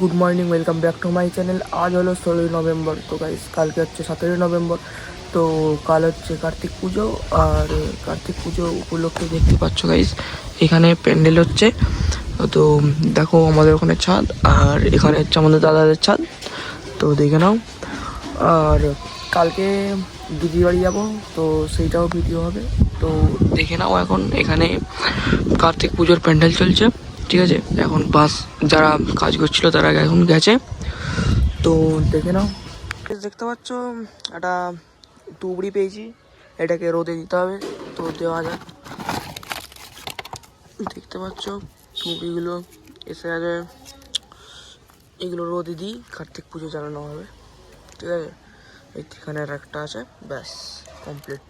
Good morning, welcome back to my channel. আজ হলো ষোলোই নভেম্বর, তো গাইস কালকে হচ্ছে সতেরোই নভেম্বর, তো কাল হচ্ছে কার্তিক পুজো, আর কার্তিক পুজো উপলক্ষে দেখতে পাচ্ছ গাইস এখানে প্যান্ডেল হচ্ছে। তো দেখো আমাদের ওখানে ছাদ, আর এখানে হচ্ছে আমাদের দাদাদের ছাদ, তো দেখে নাও। আর কালকে দিদির বাড়ি যাব, তো সেইটাও ভিডিও হবে। তো দেখে নাও এখন এখানে কার্তিক পুজোর প্যান্ডেল চলছে। ঠিক আছে? এখন বাস যারা কাজ করছিল তারা এখন গেছে। তো দেখে নাও। দেখতে পাচ্ছ, একটা তুবড়ি পেয়েছি। এটাকে রোদে দিতে হবে। তো দেওয়া যাক। দেখতে পাচ্ছ তুবড়িগুলো এসে গেছে। এগুলো রোদে দিই, কার্তিক পুজো চালানো হবে। ঠিক আছে? এখানে আর একটা আছে। ব্যাস কমপ্লিট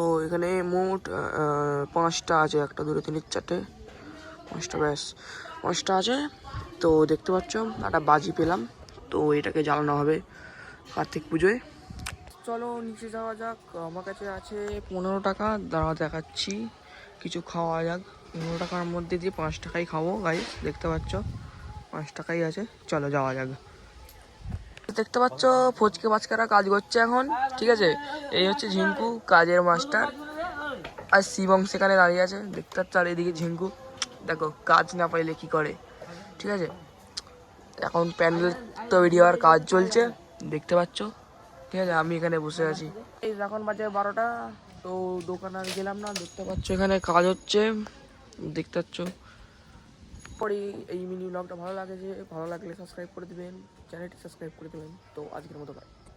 তো এখানে মোট পাঁচটা আছে, একটা দুটো তিন, চারটে। পাঁচটা, ব্যাস। পাঁচটা আছে। তো দেখতে পাচ্ছ, একটা বাজি পেলাম। তো এটাকে জ্বালানো হবে কার্তিক পুজোয়। চলো, নিচে যাওয়া যাক। আমার কাছে আছে পনেরো টাকা। দাঁড়া দেখাচ্ছি। কিছু খাওয়া যাক। পনেরো টাকার মধ্যে দিয়ে পাঁচ টাকাই খাব গাই দেখতে পাচ্ছ? পাঁচ টাকাই আছে। চলো, যাওয়া যাক। দেখতে পাচ্ছ? ফচকে বাচকারা কাজ করছে এখন, ঠিক আছে? এই হচ্ছে ঝিঙ্কু, কাজের মাস্টার। আর শিবম সেখানে দাঁড়িয়ে আছে, দেখতে পাচ্ছ? আর এদিকে ঝিঙ্কু, দেখো, কাজ না পাইলে কি করে? ঠিক আছে? এখন প্যান্ডেল তৈরি হওয়ার কাজ চলছে, দেখতে পাচ্ছ? ঠিক আছে, আমি এখানে বসে আছি। এই এখন বাজে বারোটা, তো দোকান আর গেলাম না, দেখতে পাচ্ছ? এখানে কাজ হচ্ছে, দেখতে পাচ্ছ? পরে এই মিনি ব্লগটা ভালো লাগে যে, ভালো লাগলে সাবস্ক্রাইব করে দেবেন চ্যানেলটি সাবস্ক্রাইব করে দেবেন তো আজকের মতো bye.